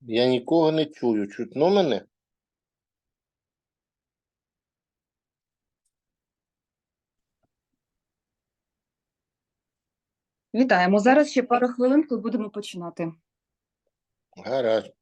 Я нікого не чую. Чутно мене? Вітаємо. Зараз ще пару хвилин, і будемо починати. Гаразд.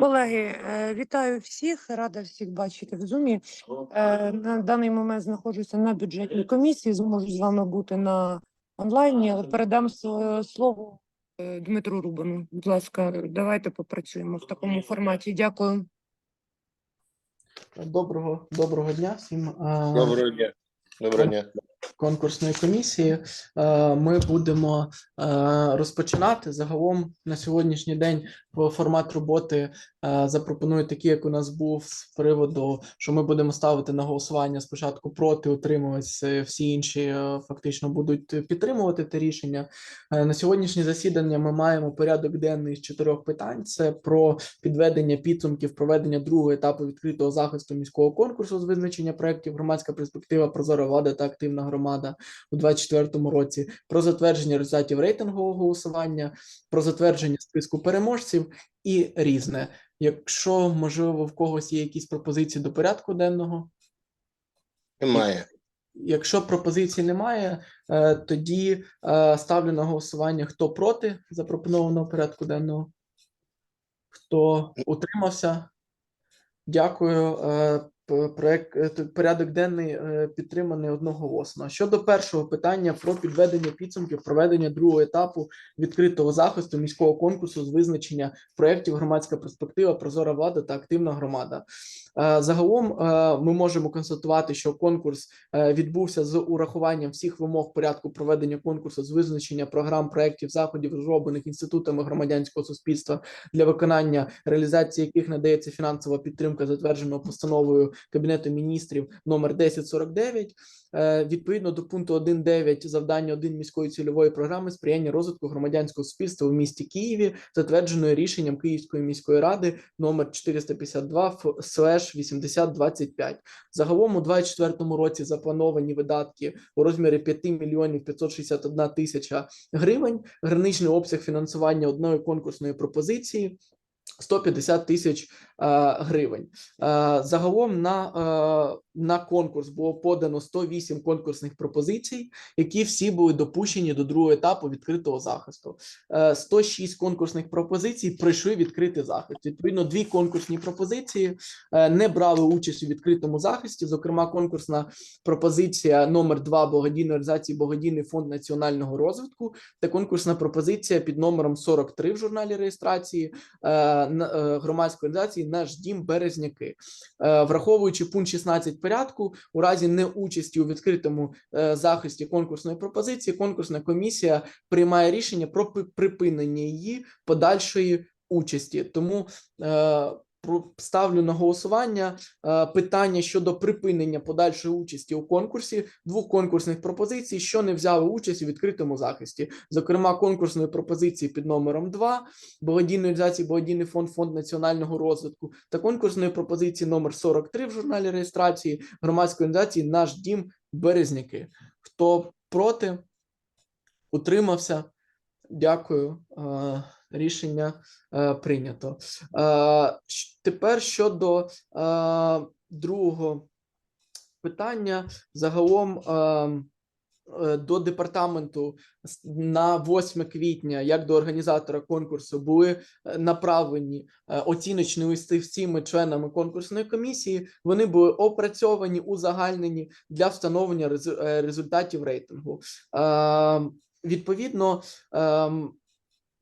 Колеги, е, вітаю всіх, рада всіх бачити в зумі. Е, На даний момент знаходжуся на бюджетній комісії. Зможу з вами бути на онлайні, але передам своє слово е, Дмитру Рубану. Будь ласка, давайте попрацюємо в такому форматі. Дякую. Доброго, доброго дня всім. е, Доброго дня. Доброго дня. конкурсної комісії. Е, Ми будемо е, розпочинати загалом на сьогоднішній день формат роботи е, запропоную такий, як у нас був з приводу, що ми будемо ставити на голосування спочатку проти, утримуватися, всі інші е, фактично будуть підтримувати те рішення. Е, На сьогоднішнє засідання ми маємо порядок денний з чотирьох питань: це про підведення підсумків проведення другого етапу відкритого захисту міського конкурсу з визначення проєктів громадська перспектива, прозора влада та активна громада у 2024 році, про затвердження результатів рейтингового голосування, про затвердження списку переможців і різне. Якщо можливо в когось є якісь пропозиції до порядку денного, Немає. Якщо пропозицій немає, е, тоді е, ставлю на голосування, хто проти запропонованого порядку денного, хто утримався. Дякую. Проект е, порядок денний е, підтриманий одноголосно. Щодо першого питання про підведення підсумків проведення другого етапу відкритого захисту міського конкурсу з визначення проєктів громадська перспектива, прозора влада та активна громада. Е, Загалом ми можемо констатувати, що конкурс відбувся з урахуванням всіх вимог порядку проведення конкурсу з визначення програм, проєктів, заходів, розроблених інститутами громадянського суспільства для виконання реалізації яких надається фінансова підтримка, затвердженого постановою Кабінету міністрів номер 1049. Е, Відповідно до пункту 1.9 завдання 1 міської цільової програми сприяння розвитку громадянського суспільства в місті Києві, затвердженої рішенням Київської міської ради номер 452 8025. Загалом у 2024 році заплановані видатки у розмірі 5 мільйонів 561 тисяча гривень. Граничний обсяг фінансування одної конкурсної пропозиції 150 тисяч гривень. Е, Загалом на, е, на конкурс було подано 108 конкурсних пропозицій, які всі були допущені до другого етапу відкритого захисту. Е, 106 конкурсних пропозицій пройшли відкритий захист. Відповідно, дві конкурсні пропозиції е, не брали участь у відкритому захисті. Зокрема, конкурсна пропозиція номер 2 благодійної організації Благодійний фонд національного розвитку та конкурсна пропозиція під номером 43 в журналі реєстрації е, е, громадської організації Наш дім Березняки, Е, враховуючи пункт 16 порядку, у разі неучасті у відкритому е, захисті конкурсної пропозиції, конкурсна комісія приймає рішення про припинення її подальшої участі. Тому е, ставлю на голосування е, питання щодо припинення подальшої участі у конкурсі двох конкурсних пропозицій, що не взяли участь у відкритому захисті, зокрема конкурсної пропозиції під номером 2 благодійної організації Благодійний фонд фонд національного розвитку та конкурсної пропозиції номер 43 в журналі реєстрації громадської організації Наш дім Березняки. Хто проти, утримався? Дякую. Рішення е, прийнято. Е, Тепер щодо е, другого питання, загалом ем, е, до департаменту на 8 квітня, як до організатора конкурсу, були е, направлені е, оціночні листи всіми членами конкурсної комісії. Вони були опрацьовані, узагальнені для встановлення е, результатів рейтингу. Ем, Відповідно, ем,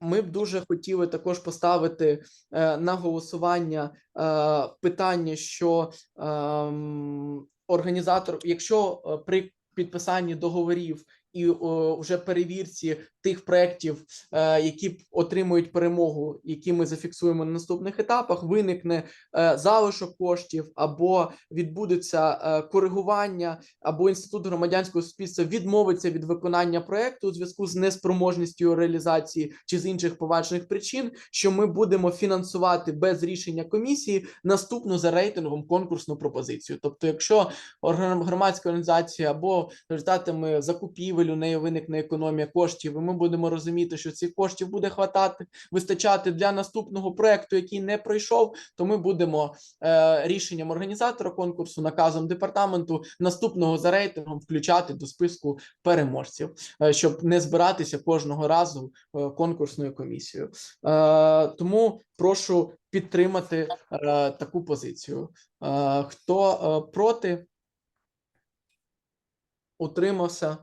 ми б дуже хотіли також поставити е, на голосування е, питання, що ем, організатор, якщо е, при підписанні договорів і вже перевірці тих проєктів, е, які отримують перемогу, які ми зафіксуємо на наступних етапах, виникне е, залишок коштів або відбудеться е, коригування, або інститут громадянського суспільства відмовиться від виконання проекту у зв'язку з неспроможністю реалізації чи з інших поважних причин, що ми будемо фінансувати без рішення комісії наступну за рейтингом конкурсну пропозицію. Тобто, якщо громадська організація або результатами закупівель у неї виникне економія коштів, і ми будемо розуміти, що цих коштів буде хватати, вистачати для наступного проекту, який не пройшов, то ми будемо е, рішенням організатора конкурсу, наказом департаменту наступного за рейтингом включати до списку переможців, е, щоб не збиратися кожного разу е, конкурсною комісією. Е, тому прошу підтримати е, таку позицію. Е, хто е, проти? Утримався.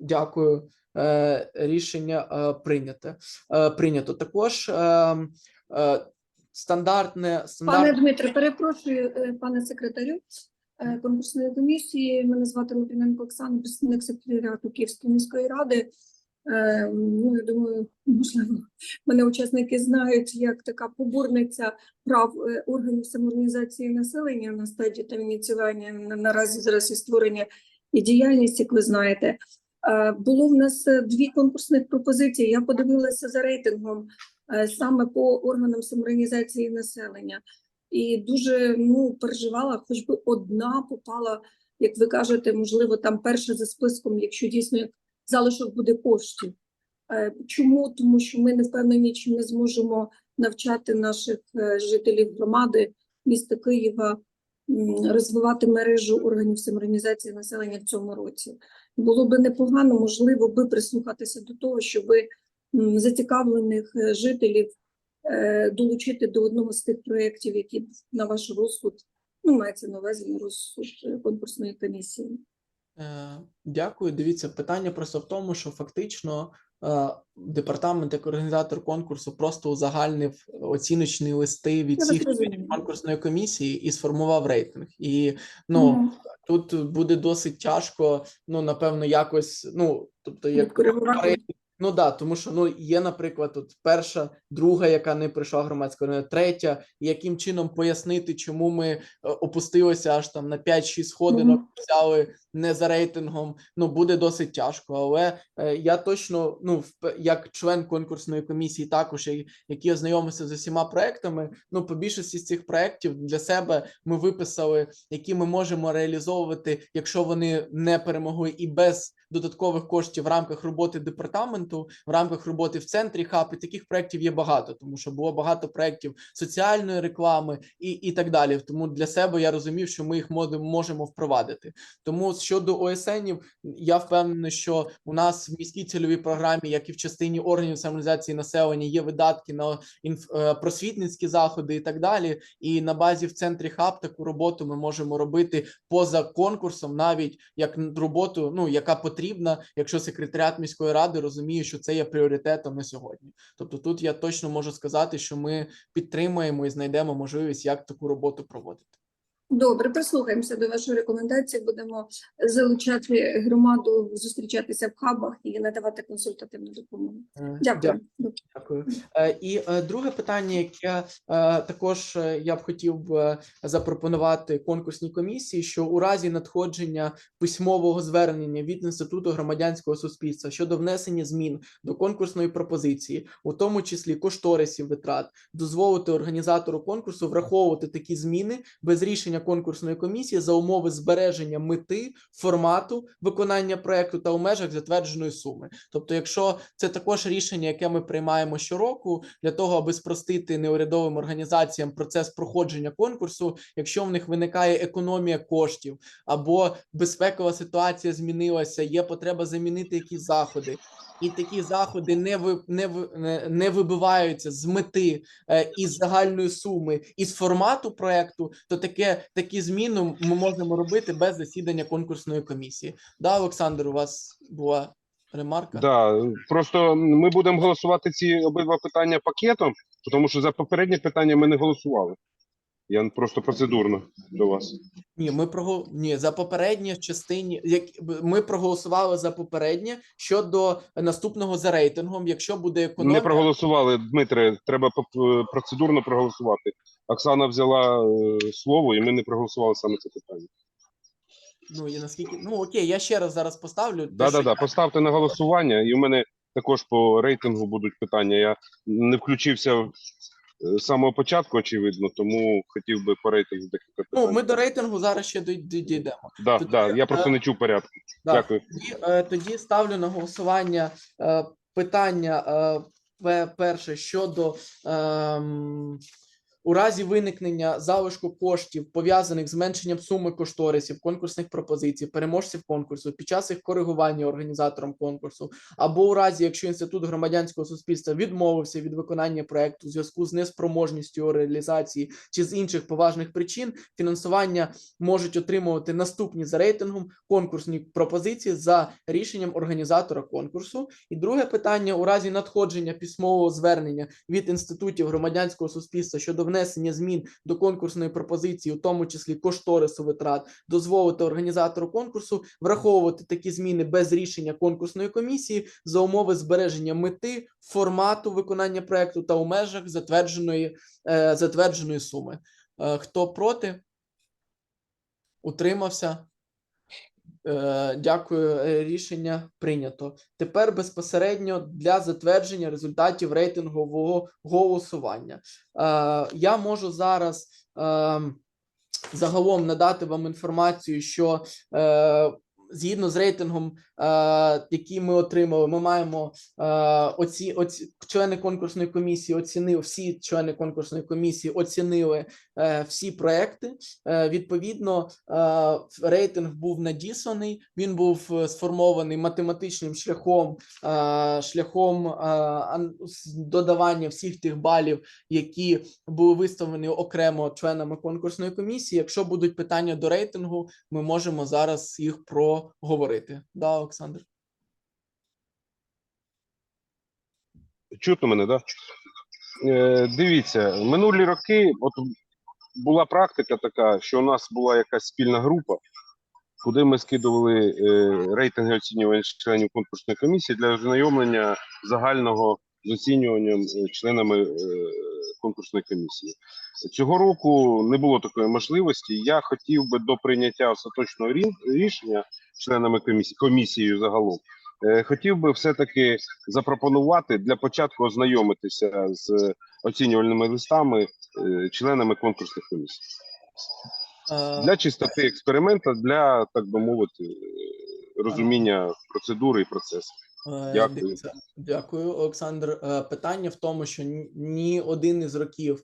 Дякую. Е, рішення е, прийняте. Е, прийнято. Також е, е, стандартне Пане стандартне Дмитре, перепрошую, пане секретарю конкурсної комісії. Мене звати Литвиненко Оксана, представник секретаріату Київської міської ради. Ну, я думаю, можливо, мене учасники знають як така поборниця прав органів самоорганізації населення на стадії там ініціювання наразі зараз і створення і діяльність, як ви знаєте. Е, Було в нас е, дві конкурсних пропозиції. Я подивилася за рейтингом е, саме по органам самоорганізації населення. І дуже ну, переживала, хоч би одна попала, як ви кажете, можливо, там перша за списком, якщо дійсно залишок буде коштів. Чому? Тому що ми не впевнені, чи ми зможемо навчати наших жителів громади міста Києва розвивати мережу органів самоорганізації населення в цьому році. Було би непогано, можливо, би прислухатися до того, щоби зацікавлених е, жителів е, долучити до одного з тих проєктів, які на ваш розсуд Ну, мається на увазі на розсуд е, конкурсної комісії. Дякую. Дивіться, питання просто в тому, що фактично департамент як організатор конкурсу просто узагальнив оціночні листи від всіх членів конкурсної комісії і сформував рейтинг. І ну Мгм. тут буде досить тяжко, ну напевно, якось. Ну тобто, як Відкоригувати. Ну да, тому що ну є, наприклад, тут перша, друга, яка не прийшла громадська організація, третя, і яким чином пояснити, чому ми е, опустилися аж там на 5-6 сходинок, взяли не за рейтингом. Ну буде досить тяжко. Але е, я точно, ну як член конкурсної комісії, також який ознайомився з усіма проектами. Ну, по більшості з цих проектів для себе ми виписали, які ми можемо реалізовувати, якщо вони не перемогли, і без додаткових коштів в рамках роботи департаменту, в рамках роботи в центрі хаб. І таких проєктів є багато, тому що було багато проєктів соціальної реклами і, і так далі. Тому для себе я розумів, що ми їх можемо впровадити. Тому щодо ОСНів, я впевнений, що у нас в міській цільовій програмі, як і в частині органів самореалізації населення, є видатки на інф... е, просвітницькі заходи і так далі. І на базі в центрі хаб таку роботу ми можемо робити поза конкурсом, навіть як роботу, ну яка потрібна, якщо секретаріат міської ради розуміє, що це є пріоритетом на сьогодні. Тобто, тут я точно можу сказати, що ми підтримуємо і знайдемо можливість, як таку роботу проводити. Добре, прислухаємося до вашої рекомендації. Будемо залучати громаду, зустрічатися в хабах і надавати консультативну допомогу. Е, Дякую. Дякую. Е, І е, друге питання, яке також я б хотів запропонувати конкурсній комісії, що у разі надходження письмового звернення від інституту громадянського суспільства щодо внесення змін до конкурсної пропозиції, у тому числі кошторисів витрат, дозволити організатору конкурсу враховувати такі зміни без рішення конкурсної комісії за умови збереження мети, формату виконання проекту та у межах затвердженої суми. Тобто, якщо це також рішення, яке ми приймаємо щороку для того, аби спростити неурядовим організаціям процес проходження конкурсу, якщо в них виникає економія коштів або безпекова ситуація змінилася, є потреба замінити якісь заходи. І такі заходи не ви- не, не вибиваються з мети е, із загальної суми із формату проекту, то таке такі зміни ми можемо робити без засідання конкурсної комісії. Да, Олександр, у вас була ремарка? Да, просто ми будемо голосувати ці обидва питання пакетом, тому що за попереднє питання ми не голосували. Я просто процедурно до вас. Ні, ми прого... Ні, за попереднє в частині, як ми проголосували за попереднє щодо наступного за рейтингом. Якщо буде економія, Не проголосували, Дмитре. Треба процедурно проголосувати. Оксана взяла е, слово, і ми не проголосували саме це питання. ну і наскільки ну окей, я ще раз зараз поставлю. Да, да, да. Поставте на голосування, і в мене також по рейтингу будуть питання. Я не включився е, з самого початку, очевидно, тому хотів би по рейтингу декілька питань. Ну, ми до рейтингу зараз ще дійдемо. да, Тоді, да, я просто е, не чув порядку. Да. Дякую. Тоді, тоді ставлю на голосування питання перше щодо ем, у разі виникнення залишку коштів, пов'язаних з зменшенням суми кошторисів, конкурсних пропозицій, переможців конкурсу під час їх коригування організатором конкурсу, або у разі, якщо інститут громадянського суспільства відмовився від виконання проекту у зв'язку з неспроможністю його реалізації чи з інших поважних причин, фінансування можуть отримувати наступні за рейтингом конкурсні пропозиції за рішенням організатора конкурсу. І друге питання: у разі надходження письмового звернення від інститутів громадянського суспільства щодо внесення змін до конкурсної пропозиції, у тому числі кошторису витрат, дозволити організатору конкурсу враховувати такі зміни без рішення конкурсної комісії за умови збереження мети, формату виконання проекту та у межах затвердженої, е, затвердженої суми. Е, хто проти? Утримався? Е, Дякую, е, рішення прийнято. Тепер безпосередньо для затвердження результатів рейтингового голосування. Е, Я можу зараз ем, загалом надати вам інформацію, що згідно з рейтингом які ми отримали. Ми маємо е, оці, оці члени конкурсної комісії оцінили всі члени конкурсної комісії оцінили е, всі проекти. Е, відповідно, е, рейтинг був надісланий. Він був е, сформований математичним шляхом, е, шляхом е, додавання всіх тих балів, які були виставлені окремо членами конкурсної комісії. Якщо будуть питання до рейтингу, ми можемо зараз їх проговорити. Да, Олександр? Чутно мене, да? Е, дивіться, минулі роки от була практика така, що у нас була якась спільна група, куди ми скидували е, рейтинги оцінювань членів конкурсної комісії для ознайомлення загального з оцінюванням е, членами е, конкурсної комісії. Цього року не було такої можливості. Я хотів би до прийняття остаточного рішення членами комісії, комісією загалом. е, Хотів би все-таки запропонувати для початку ознайомитися з оцінювальними листами е, членами конкурсних комісій Е, для чистоти експеримента, для так би мовити, розуміння процедури і процесу. Е, Дякую. Дякую, Олександр. Е, Питання в тому, що ні- один із років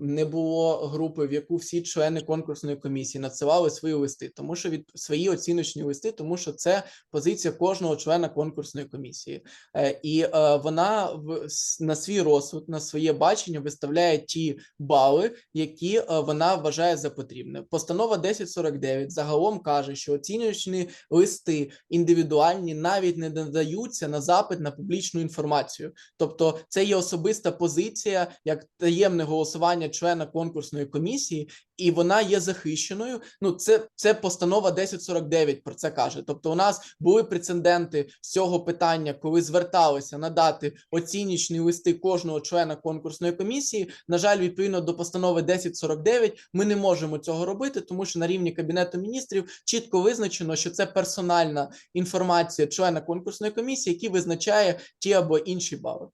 не було групи, в яку всі члени конкурсної комісії надсилали свої листи, тому що від свої оціночні листи, тому що це позиція кожного члена конкурсної комісії, Е, і е, вона в на свій розсуд, на своє бачення виставляє ті бали, які е, вона вважає за потрібне. Постанова 1049 загалом каже, що оцінювачні листи індивідуальні навіть не надаються на запит на публічну інформацію. Тобто, це є особиста позиція як таємне голосування члена конкурсної комісії, і вона є захищеною. Ну, це, це постанова 1049 про це каже. Тобто, у нас були прецеденти з цього питання, коли зверталися надати оцінічні листи кожного члена конкурсної комісії. На жаль, відповідно до постанови 1049 ми не можемо цього робити, тому що на рівні кабінету міністрів чітко визначено, що це персональна інформація члена конкурсної комісії, який визначає ті або інші бали.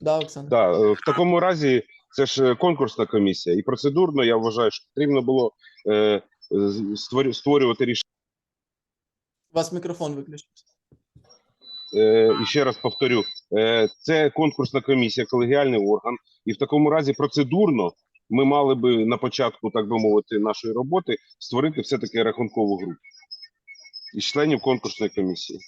Да, Олександр? Да, е, в такому разі це ж е, конкурсна комісія, і процедурно я вважаю, що потрібно було е, створювати рішення. У вас мікрофон виключився. Е, і ще раз повторю: е, це конкурсна комісія, колегіальний орган, і в такому разі процедурно ми мали би на початку, так би мовити, нашої роботи створити все таки рахункову групу із членів конкурсної комісії.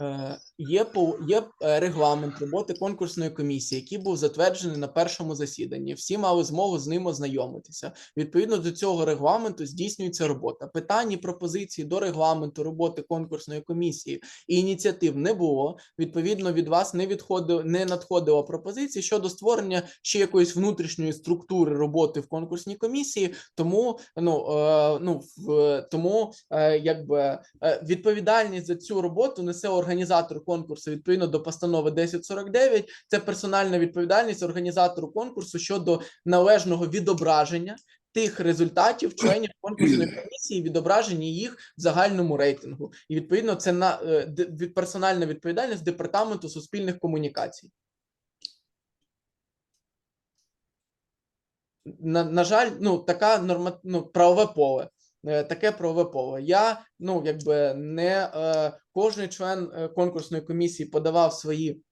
Е, Є по є е, регламент роботи конкурсної комісії, який був затверджений на першому засіданні. Всі мали змогу з ним ознайомитися. Відповідно до цього регламенту здійснюється робота. Питань і пропозицій до регламенту роботи конкурсної комісії і ініціатив не було. Відповідно, від вас не відходило, не надходило пропозиції щодо створення ще якоїсь внутрішньої структури роботи в конкурсній комісії. Тому ну е, ну в тому, е, якби е, відповідальність за цю роботу несе організатор конкурсу відповідно до постанови 1049. Це персональна відповідальність організатору конкурсу щодо належного відображення тих результатів членів конкурсної комісії, відображення їх в загальному рейтингу. І відповідно це на е, персональна відповідальність департаменту суспільних комунікацій. На, на жаль, ну така норма, ну, правове поле. Е, Таке правове поле. Я ну якби не е, кожен член е, конкурсної комісії подавав свої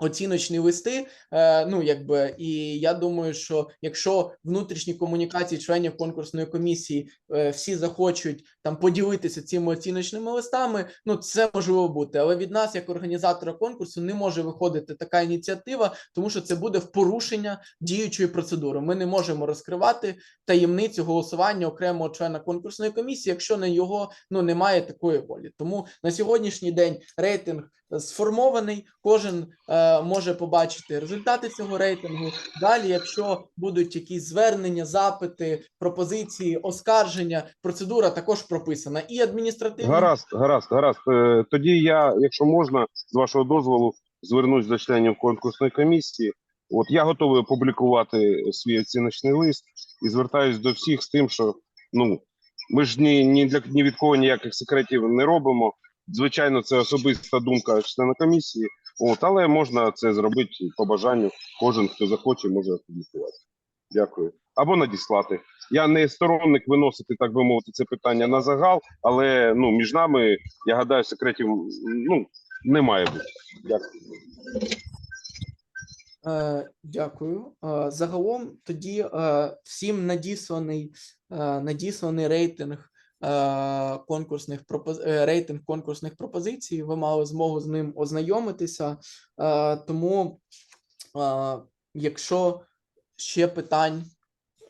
оціночні листи. Е, ну якби і я думаю, що якщо внутрішні комунікації членів конкурсної комісії е, всі захочуть там поділитися цими оціночними листами, ну це можливо бути. Але від нас, як організатора конкурсу, не може виходити така ініціатива, тому що це буде в порушення діючої процедури. Ми не можемо розкривати таємницю голосування окремого члена конкурсної комісії, якщо на його ну немає такої волі. Тому на сьогоднішній день рейтинг сформований. Кожен е, може побачити результати цього рейтингу. Далі, якщо будуть якісь звернення, запити, пропозиції, оскарження, процедура також прописана і адміністративна. Гаразд, гаразд, гаразд. Е, Тоді я, якщо можна, з вашого дозволу, звернусь до членів конкурсної комісії. От я готовий опублікувати свій оціночний лист і звертаюсь до всіх з тим, що ну ми ж ні, ні для ні від кого ніяких секретів не робимо. Звичайно, це особиста думка члена комісії. От, але можна це зробити по бажанню. Кожен, хто захоче, може опублікувати. Дякую. або надіслати. Я не сторонник виносити, так би мовити, це питання на загал, але ну між нами, я гадаю, секретів ну не має бути. Дякую. Е, Дякую. Е, Загалом тоді е, всім надісланий, е, надісланий рейтинг конкурсних пропоз... е, рейтинг конкурсних пропозицій. Ви мали змогу з ним ознайомитися. Е, Тому, е, якщо ще питань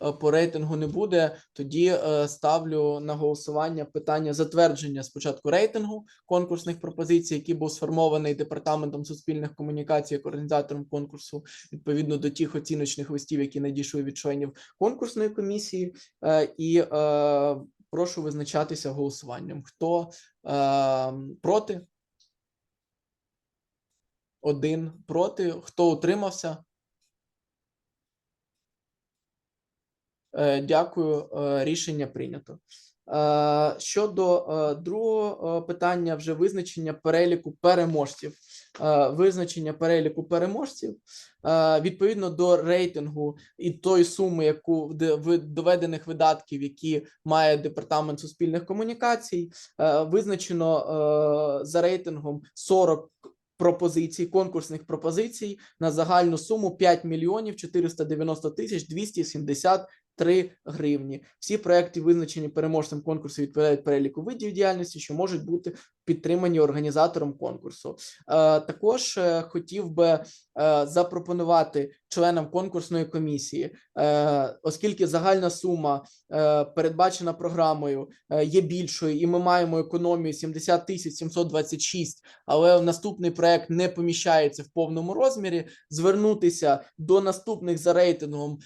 е, по рейтингу не буде, тоді е, ставлю на голосування питання затвердження спочатку рейтингу конкурсних пропозицій, який був сформований департаментом суспільних комунікацій як організатором конкурсу, відповідно до тих оціночних листів, які надійшли від членів конкурсної комісії, Е, і е, прошу визначатися голосуванням. Хто е, проти? Один проти. Хто утримався? Е, Дякую. Е, Рішення прийнято. Е, Щодо е, другого е, питання, вже визначення переліку переможців. Е, Визначення переліку переможців е, відповідно до рейтингу і тої суми, яку де- доведених видатків, які має департамент суспільних комунікацій, е, визначено за рейтингом 40 пропозицій, конкурсних пропозицій на загальну суму 5 мільйонів 490 тисяч 273 гривні. Всі проекти, визначені переможцем конкурсу, відповідають переліку видів діяльності, що можуть бути підтримані організатором конкурсу. Е, Також е, хотів би е, запропонувати членам конкурсної комісії, оскільки загальна сума передбачена програмою є більшою, і ми маємо економію 70 тисяч 726, але наступний проект не поміщається в повному розмірі. Звернутися до наступних за рейтингом.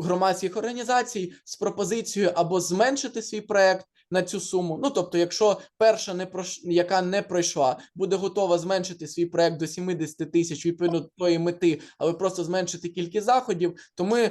Громадських організацій з пропозицією або зменшити свій проект на цю суму. Ну тобто, якщо перша не прош... яка не пройшла, буде готова зменшити свій проект до 70 тисяч відповідно до тої мети, але просто зменшити кількість заходів, то ми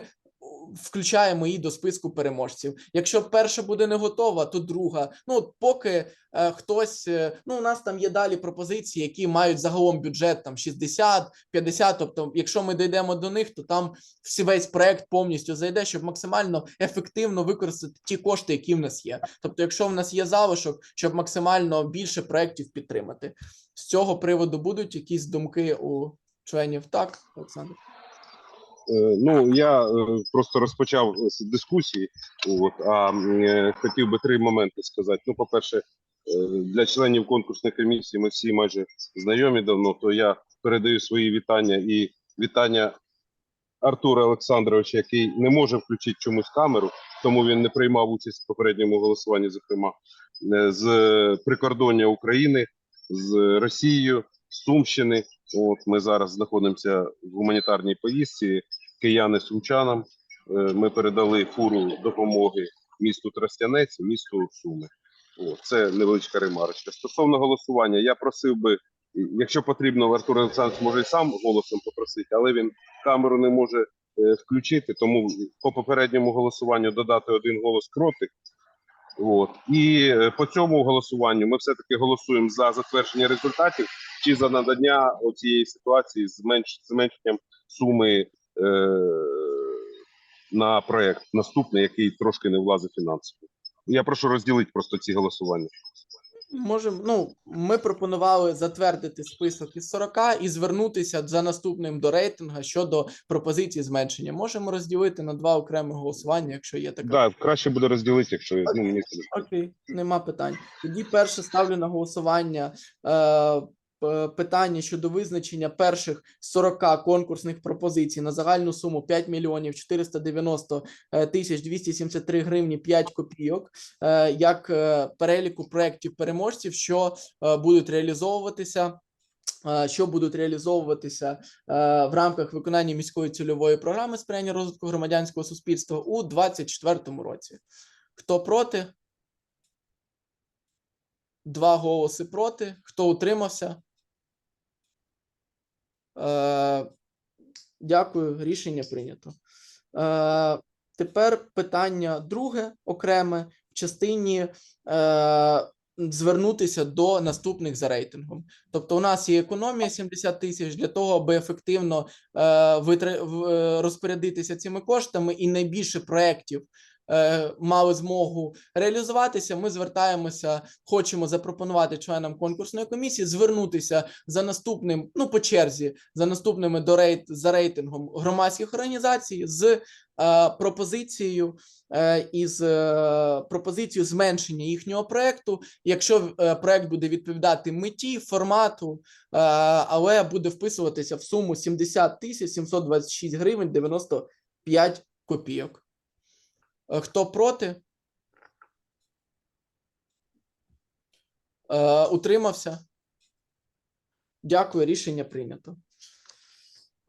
включаємо її до списку переможців. Якщо перша буде не готова, то друга. Ну от поки е, хтось, е, ну у нас там є далі пропозиції, які мають загалом бюджет там 60, 50, Тобто, якщо ми дійдемо до них, то там всі весь проект повністю зайде, щоб максимально ефективно використати ті кошти, які в нас є. Тобто, якщо в нас є залишок, щоб максимально більше проєктів підтримати. З цього приводу будуть якісь думки у членів. Так, Олександр. Е, Ну я е, просто розпочав дискусії. От а е, хотів би три моменти сказати. Ну, по-перше, для членів конкурсної комісії ми всі майже знайомі давно. То я передаю свої вітання і вітання Артура Олександровича, який не може включити чомусь камеру, тому він не приймав участь в попередньому голосуванні, зокрема з прикордоння України, з Росією, з Сумщини. От ми зараз знаходимося в гуманітарній поїздці. Кияни сумчанам. Е, Ми передали фуру допомоги місту Тростянець, місту Суми. От, це невеличка ремарочка. Стосовно голосування, я просив би, якщо потрібно, Артур Олександрович може і сам голосом попросити, але він камеру не може е, включити, тому по попередньому голосуванню додати один голос проти. От. І е, по цьому голосуванню ми все-таки голосуємо за затвердження результатів чи за надання цієї ситуації з зменшенням суми на проект наступний, який трошки не влазить фінансово. Я прошу розділити просто ці голосування. Можемо, ну, ми пропонували затвердити список із 40 і звернутися за наступним до рейтингу щодо пропозиції зменшення. Можемо розділити на два окремі голосування, якщо є така. Так, да, краще буде розділити, якщо ну, мені Окей, нема питань. Тоді перше ставлю на голосування е, питання щодо визначення перших 40 конкурсних пропозицій на загальну суму 5 мільйонів 490 е, тисяч 273 гривні 5 копійок, е, як е, переліку проєктів переможців, що е, будуть реалізовуватися. е, Що будуть реалізовуватися е, в рамках виконання міської цільової програми сприяння розвитку громадянського суспільства у 2024 році? Хто проти? Два голоси проти. Хто утримався? Е, дякую, рішення прийнято. Е, тепер питання друге, окреме в частині е, звернутися до наступних за рейтингом. Тобто, у нас є економія 70 тисяч для того, аби ефективно е, витра- в- е, розпорядитися цими коштами, і найбільше проєктів е, мали змогу реалізуватися. Ми звертаємося, хочемо запропонувати членам конкурсної комісії звернутися за наступним, ну по черзі, за наступними до рейт за рейтингом громадських організацій з е, пропозицією е, із е, пропозицією зменшення їхнього проекту, якщо е, проект буде відповідати меті, формату, е, але буде вписуватися в суму 70 тисяч 726 гривень 95 копійок. Е, Хто проти? Е, Утримався? Дякую, рішення прийнято.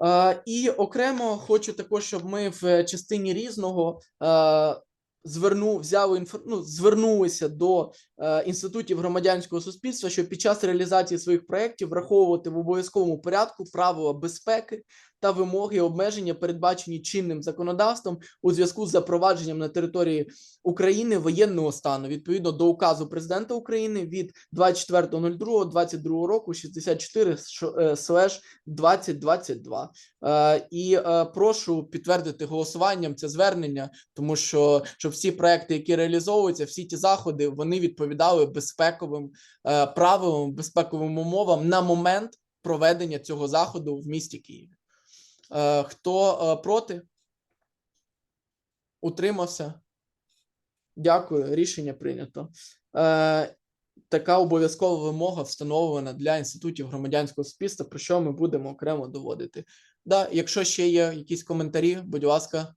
Е, І окремо хочу також, щоб ми в частині різного е, зверну, взяли ну, звернулися до інститутів громадянського суспільства, щоб під час реалізації своїх проєктів враховувати в обов'язковому порядку правила безпеки та вимоги обмеження, передбачені чинним законодавством у зв'язку з запровадженням на території України воєнного стану відповідно до указу президента України від 24.02.22 року 64 слеш 2022. Е, І е, прошу підтвердити голосуванням це звернення, тому що щоб всі проекти, які реалізовуються, всі ті заходи, вони відповідали безпековим е, правилам, безпековим умовам на момент проведення цього заходу в місті Києві. Е, Хто е, проти? Утримався? Дякую, рішення прийнято. Така обов'язкова вимога встановлена для інститутів громадянського суспільства, про що ми будемо окремо доводити. Да, якщо ще є якісь коментарі, будь ласка.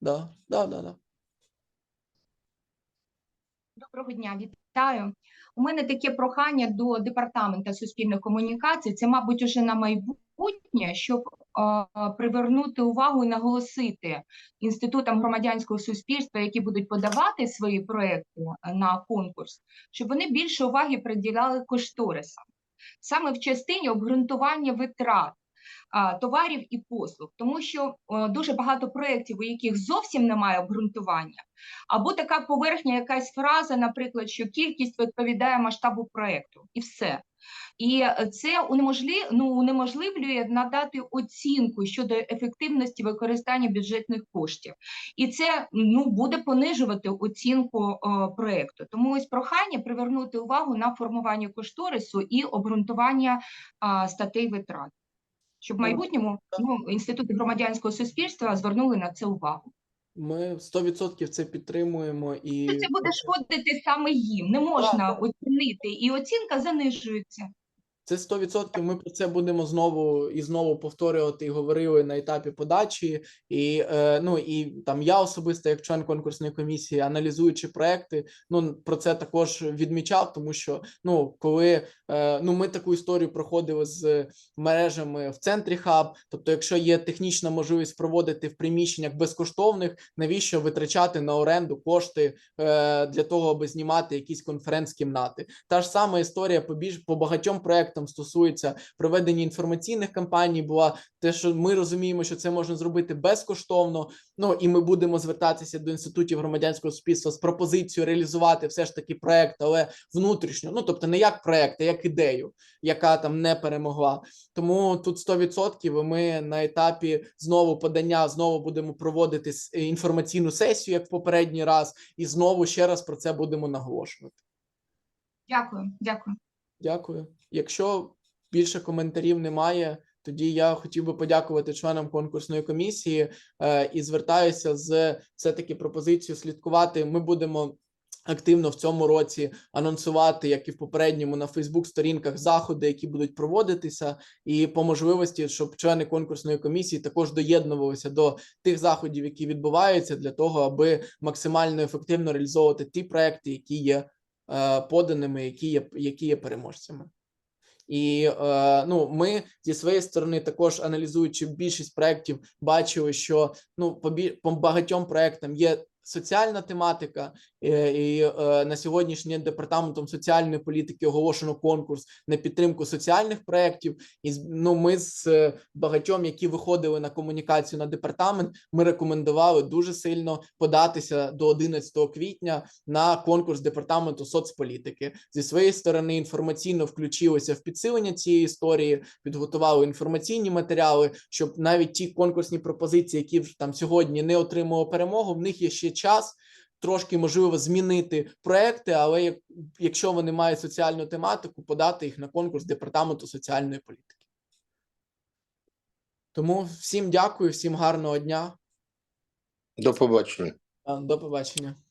Да, да, да, да. Доброго дня, вітаю. У мене таке прохання до департамента суспільних комунікацій. Це, мабуть, уже на майбутнє, щоб е, привернути увагу і наголосити інститутам громадянського суспільства, які будуть подавати свої проекти е, на конкурс, щоб вони більше уваги приділяли кошторисам, саме в частині обґрунтування витрат. А, Товарів і послуг, тому що е, дуже багато проєктів, у яких зовсім немає обґрунтування, або така поверхня, якась фраза, наприклад, що кількість відповідає масштабу проекту, і все. І це унеможлі... ну, унеможливлює надати оцінку щодо ефективності використання бюджетних коштів. І це ну, буде понижувати оцінку е, проекту. Тому ось прохання привернути увагу на формування кошторису і обґрунтування е, статей витрат. Щоб в майбутньому ну, інститути громадянського суспільства звернули на це увагу. Ми 100% це підтримуємо і Це буде шкодити саме їм. Не можна оцінити, і оцінка занижується. Це 100%. Ми про це будемо знову і знову повторювати і говорили на етапі подачі. І е, ну і там я особисто, як член конкурсної комісії, аналізуючи проекти, ну про це також відмічав, тому що ну коли е, ну ми таку історію проходили з мережами в центрі хаб. Тобто, якщо є технічна можливість проводити в приміщеннях безкоштовних, навіщо витрачати на оренду кошти е, для того, аби знімати якісь конференц-кімнати? Та ж сама історія по більш по багатьом проектам стосується проведення інформаційних кампаній. Була те, що ми розуміємо, що це можна зробити безкоштовно. Ну і ми будемо звертатися до інститутів громадянського суспільства з пропозицією реалізувати все ж таки проект, але внутрішньо. Ну тобто не як проект, а як ідею, яка там не перемогла. Тому тут 100% і ми на етапі знову подання знову будемо проводити інформаційну сесію, як в попередній раз, і знову ще раз про це будемо наголошувати. Дякую, дякую. Дякую. Якщо більше коментарів немає, тоді я хотів би подякувати членам конкурсної комісії е, і звертаюся з все-таки пропозицією слідкувати. Ми будемо активно в цьому році анонсувати, як і в попередньому, на Фейсбук-сторінках заходи, які будуть проводитися, і по можливості, щоб члени конкурсної комісії також доєднувалися до тих заходів, які відбуваються, для того, аби максимально ефективно реалізовувати ті проекти, які є поданими, які є, які є переможцями. І е, ну, ми зі своєї сторони, також аналізуючи більшість проєктів, бачили, що ну по, багатьом проектам є соціальна тематика, е, і е, на сьогоднішній день департаментом соціальної політики оголошено конкурс на підтримку соціальних проєктів. І ну, ми з е, багатьом, які виходили на комунікацію на департамент, ми рекомендували дуже сильно податися до 11 квітня на конкурс департаменту соцполітики. Зі своєї сторони інформаційно включилися в підсилення цієї історії, підготували інформаційні матеріали, щоб навіть ті конкурсні пропозиції, які там сьогодні не отримали перемогу, в них є ще час. Трошки можливо змінити проекти, але як, якщо вони мають соціальну тематику, подати їх на конкурс департаменту соціальної політики. Тому всім дякую, всім гарного дня. До побачення. До побачення.